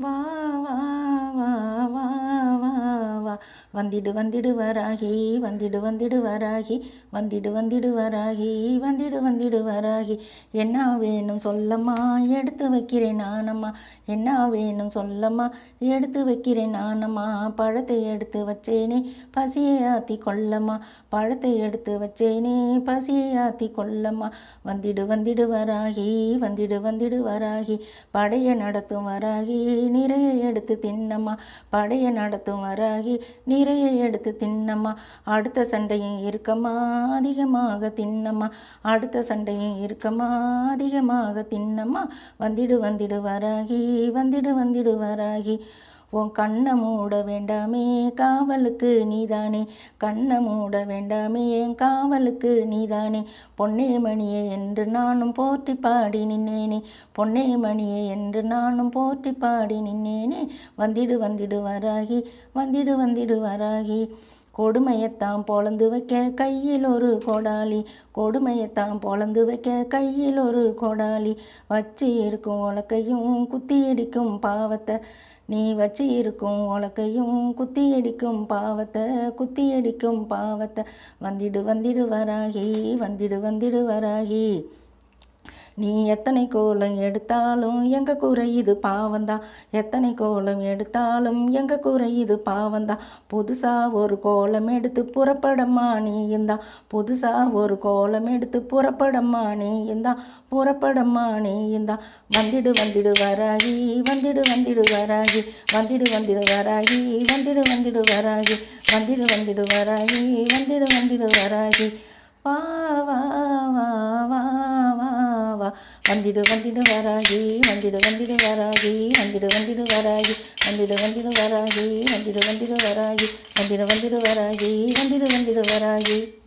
哇哇！வந்திடு வந்திடு வராகி வந்திடு வந்திடு வராகி வந்திடு வந்திடு வராகி வந்திடு வந்திடு வராகி. என்ன வேணும் சொல்லம்மா? எடுத்து வைக்கிறேன் நானம்மா. என்ன வேணும் சொல்லம்மா? எடுத்து வைக்கிறேன் நானம்மா. பழத்தை எடுத்து வச்சேனே பசியை ஆத்தி கொள்ளம்மா. பழத்தை எடுத்து வச்சேனே பசியை ஆத்தி கொள்ளம்மா. வந்திடு வந்திடு வராகி வந்திடு வந்திடு வராகி. படைய நடத்தும் வராகி நிறைய எடுத்து தின்னம்மா. படையை நடத்தும் வராகி நிறைய எடுத்து தின்னம்மா. அடுத்த சண்டையும் இருக்கம்மா. அதிகமாக தின்னம்மா. அடுத்த சண்டையும் இருக்கம்மா. அதிகமாக தின்னம்மா. வந்திடு வந்திடு வராகி வந்திடு வந்திடு வராகி. உன் கண்ணை மூட வேண்டாமே காவலுக்கு நீதானே. கண்ணை மூட வேண்டாமே என் காவலுக்கு நீதானே. பொன்னே மணியே என்று நானும் போற்றி பாடி நின்னேனே. பொன்னே மணியே என்று நானும் போற்றி பாடி நின்னேனே. வந்திடு வந்திடு வராகி வந்திடு வந்திடு வராகி. கொடுமையைத்தான் பொழந்து வைக்க கையில் ஒரு கொடாலி. கொடுமையைத்தான் பொழந்து வைக்க கையில் ஒரு கொடாலி. வச்சு இருக்கும் உலக்கையும் குத்தி அடிக்கும் பாவத்தை நீ வச்சு இருக்கும் உலக்கையும் குத்தி அடிக்கும் பாவத்தை குத்தி அடிக்கும் பாவத்தை. வந்திடு வந்திடு வராகி வந்திடு வந்திடு வராகி. நீ எத்தனை கோலம் எடுத்தாலும் எங்க கூரை இது பாவந்தா. எத்தனை கோலம் எடுத்தாலும் எங்க கூரை இது பாவந்தா. புதுசா ஒரு கோலம் எடுத்து புறப்படம்மா நீ இருந்தா புதுசா ஒரு கோலம் எடுத்து புறப்படம்மா நீயுந்தான் புறப்படம்மா நீ இருந்தா வந்திடு வந்திடு வராகி வந்திடு வந்திடு வராகி. வந்திடு வந்திடு வராகி வந்திடு வந்திடு வராகி. வந்திடு வந்திடு வராகி வந்திடு வந்திடு வராகி. வா வா வா வந்திடு வந்திடு வராகி வந்திடு வந்திடு வராகி வந்திடு வந்திடு வராகி வந்திடு வந்திடு வராகி வந்திடு வந்திடு வராகி வந்திடு வந்திடு வராகி வந்திடு வந்திடு வராகி.